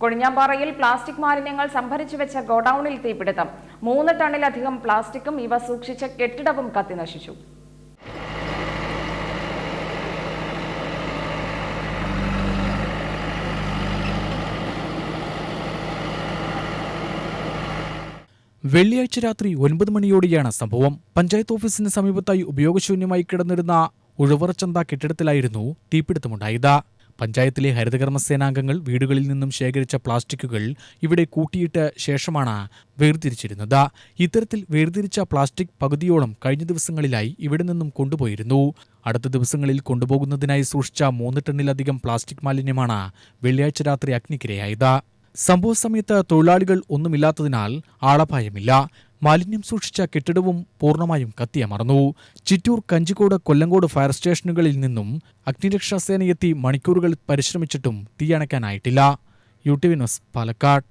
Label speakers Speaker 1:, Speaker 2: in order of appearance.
Speaker 1: കൊഴിഞ്ഞാമ്പാറയിൽ plastic മാലിന്യങ്ങൾ സംഭരിച്ചു വെച്ച ഗോഡൌണിൽ തീപിടുത്തം. മൂന്ന് ടണ്ണിലധികം പ്ലാസ്റ്റിക്കും ഇവ സൂക്ഷിച്ച കെട്ടിടവും കത്തിനശിച്ചു.
Speaker 2: വെള്ളിയാഴ്ച രാത്രി ഒൻപത് മണിയോടെയാണ് സംഭവം. പഞ്ചായത്ത് ഓഫീസിന് സമീപത്തായി ഉപയോഗശൂന്യമായി കിടന്നിരുന്ന ഉഴവറച്ചന്ത കെട്ടിടത്തിലായിരുന്നു തീപിടുത്തമുണ്ടായത്. പഞ്ചായത്തിലെ ഹരിതകർമ്മസേനാംഗങ്ങൾ വീടുകളിൽ നിന്നും ശേഖരിച്ച പ്ലാസ്റ്റിക്കുകൾ ഇവിടെ കൂട്ടിയിട്ട ശേഷമാണ് വേർതിരിച്ചിരുന്നത്. ഇത്തരത്തിൽ വേർതിരിച്ച പ്ലാസ്റ്റിക് പകുതിയോളം കഴിഞ്ഞ ദിവസങ്ങളിലായി ഇവിടെ നിന്നും കൊണ്ടുപോയിരുന്നു. അടുത്ത ദിവസങ്ങളിൽ കൊണ്ടുപോകുന്നതിനായി സൂക്ഷിച്ച മൂന്ന് ടണ്ണിലധികം പ്ലാസ്റ്റിക് മാലിന്യമാണ് വെള്ളിയാഴ്ച രാത്രി അഗ്നിക്കിരയായത്. സംഭവ സമയത്ത് തൊഴിലാളികൾ ഒന്നുമില്ലാത്തതിനാൽ ആളപായമില്ല. മാലിന്യം സൂക്ഷിച്ച കെട്ടിടവും പൂർണമായും കത്തിയമർന്നു ചിറ്റൂർ കഞ്ചിക്കോട് കൊല്ലങ്കോട് ഫയർ സ്റ്റേഷനുകളിൽ നിന്നും അഗ്നിരക്ഷാസേനയെത്തി മണിക്കൂറുകൾ പരിശ്രമിച്ചിട്ടും തീയണയ്ക്കാനായിട്ടില്ല U T V news Palakkad.